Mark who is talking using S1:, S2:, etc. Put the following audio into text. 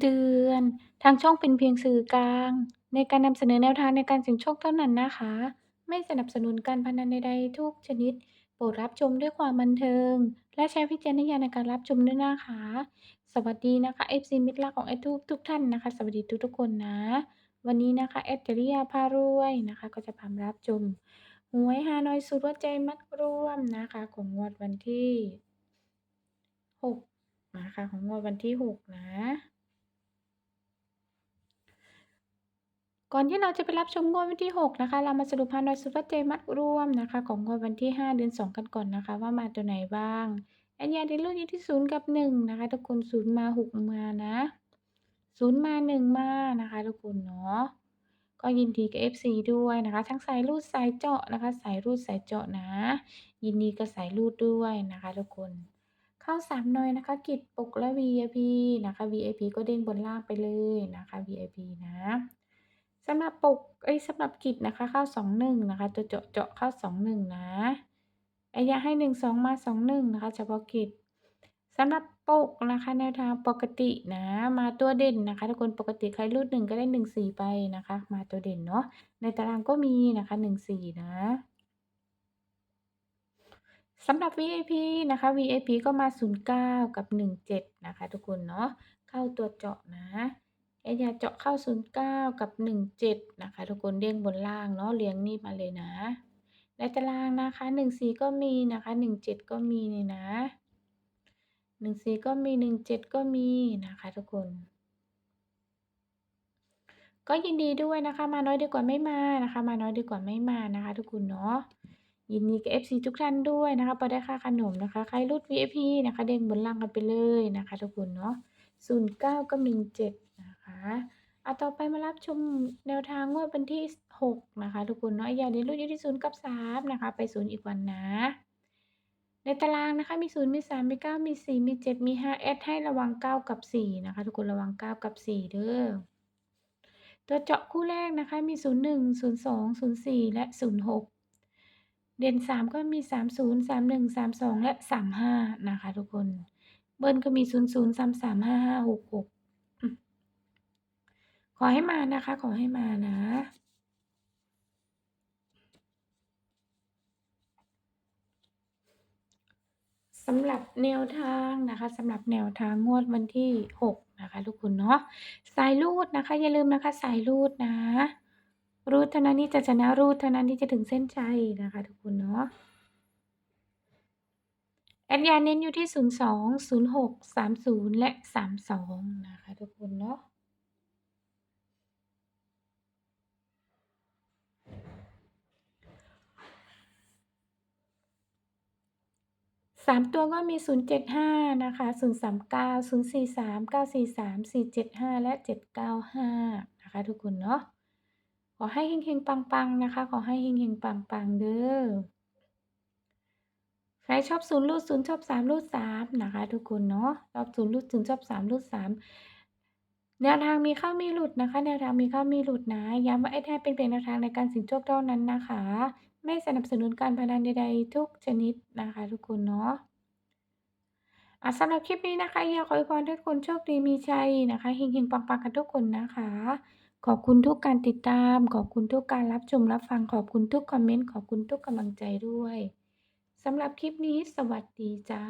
S1: เตือน ทางช่องเป็นเพียงสื่อกลางในการนำเสนอแนวทางในการเสี่ยงโชคเท่านั้นนะคะ ไม่สนับสนุนการพนันใด ๆ ทุกชนิด โปรดรับชมด้วยความบันเทิง และใช้วิจารณญาณในการรับชมด้วยนะคะ สวัสดีนะคะ FC มิตรรักของแอดทุก ทุกท่านนะคะ สวัสดีทุก ๆ คนนะ วันนี้นะคะ แอดจริยาพารวยนะคะ ก็จะพามารับชมหวยฮานอยสูตรวัดใจมัดรวมนะคะ ของงวดวันที่6นะคะ ของงวดวันที่6นะ ก่อนที่เราจะไปรับชมงวดวันที่ 6 นะคะ เรามาสรุปฮานอยสูตรวัดใจมัดรวมนะคะ ของงวดวันที่ 5 เดือน 2 กันก่อนนะคะ ว่ามาตัวไหนบ้างแอนยาในรุ่นอยู่ที่ 0 กับ 1 นะคะ ทุกคน0มา 6 มานะ0มา 1 มานะคะ ทุกคนเนาะก็ยินดีกับ FC ด้วยนะคะ ทั้งสายรูดสายเจาะนะคะ สายรูดสายเจาะนะ ยินดีกับสายรูดด้วยนะคะ ทุกคนเข้า3หน่อยนะคะ กิจปกและ VIP นะคะ VIP ก็เด้งบนล่างไปเลยนะคะ VIP นะ สำหรับปกเอ้ยสำหรับกิจนะคะเข้า21นะคะตัวเจาะเจาะเข้า21นะไอ้ยาให้12มา21นะคะเฉพาะกิจสำหรับปกนะคะแนวทางปกตินะมาตัวเด่นนะคะทุกคนปกติใครรูด1ก็ได้1 4ไปนะคะ มาตัวเด่นเนาะในตารางก็มีนะคะ1 4นะสำหรับ VIP นะคะ VIP ก็มา 09 กับ 17 นะคะ ทุกคนเนาะเข้าตัวเจาะนะ ไอ้ยาเจาะเข้า 09 กับ 17 นะคะ ทุกคนเด้งบนล่างเนาะเรียงนี่มาเลยนะ ในตารางนะคะ 14 ก็มีนะคะ 17 ก็มีนี่นะ 14 ก็มี 17 ก็มีนะคะ ทุกคน ก็ยินดีด้วยนะคะ มาน้อยดีกว่าไม่มานะคะ มาน้อยดีกว่าไม่มานะคะ ทุกคนเนาะยินดีกับ FC ทุกท่านด้วยนะคะพอได้ค่าขนมนะคะ ใครรูด VIP นะคะ เด้งบนล่างกันไปเลยนะคะ ทุกคนเนาะ09 กับ 17 นะคะอะต่อไปมารับชมแนวทางงวดวันที่ 6 นะคะ ทุกคนเนาะอย่าเรียนรู้อยู่ที่ 0 กับ 3 นะคะ ไป 0 อีกวันนะ ในตารางนะคะ มี 0 มี 3 มี 9 มี 4 มี 7 มี 5 แอดให้ระวัง 9 กับ 4 นะคะ ทุกคนระวัง 9 กับ 4 เด้อตัวเจาะคู่แรกนะคะ มี 01 02 04 และ 06 เด่น 3 ก็มี 30 31 32 และ 35 นะคะ ทุกคน เบิ้ลก็มี 00 33 55 66อืมข อให้มานะคะ ขอให้มานะสำหรับแนวทางนะคะสำหรับแนวทางงวดวันที่ 6 นะคะทุกคนเนาะสายรูดนะคะ อย่าลืมนะคะสายรูดนะ รูดเท่านั้นที่จะชนะรูดเท่านั้นที่จะถึงเส้นชัยนะคะ ทุกคนเนาะแอดยาเน้นอยู่ที่ 02 06 30 และ 32 นะคะ ทุกคนเนาะสามตัวก็มี 075 นะคะ 039 043 943 475 และ 795 นะคะ ทุกคนเนาะ ขอให้เฮงๆ ปังๆ นะคะ ขอให้เฮงๆ ปังๆ เด้อ ใครชอบ0รูด0ชอบ3รูด3นะคะ ทุกคนเนาะ ชอบ0รูด0ชอบ3รูด3แนวทางมีเข้ามีหลุดนะคะ แนวทางมีเข้ามีหลุดนะ ย้ำว่าไอ้แท้เป็นเพียงแนวทางในการสี่ยงโชคเท่านั้นนะคะ ไม่สนับสนุนการพนันใดๆทุกชนิดนะคะทุกคนเนาะอะสำหรับคลิปนี้นะคะอยากขออวยพรทุกคนโชคดีมีชัยนะคะเฮงๆปังๆกันทุกคนนะคะ ขอบคุณทุกการติดตาม ขอบคุณทุกการรับชมรับฟังขอบคุณทุกคอมเมนต์ขอบคุณทุกกำลังใจด้วยสำหรับคลิปนี้สวัสดีจ้า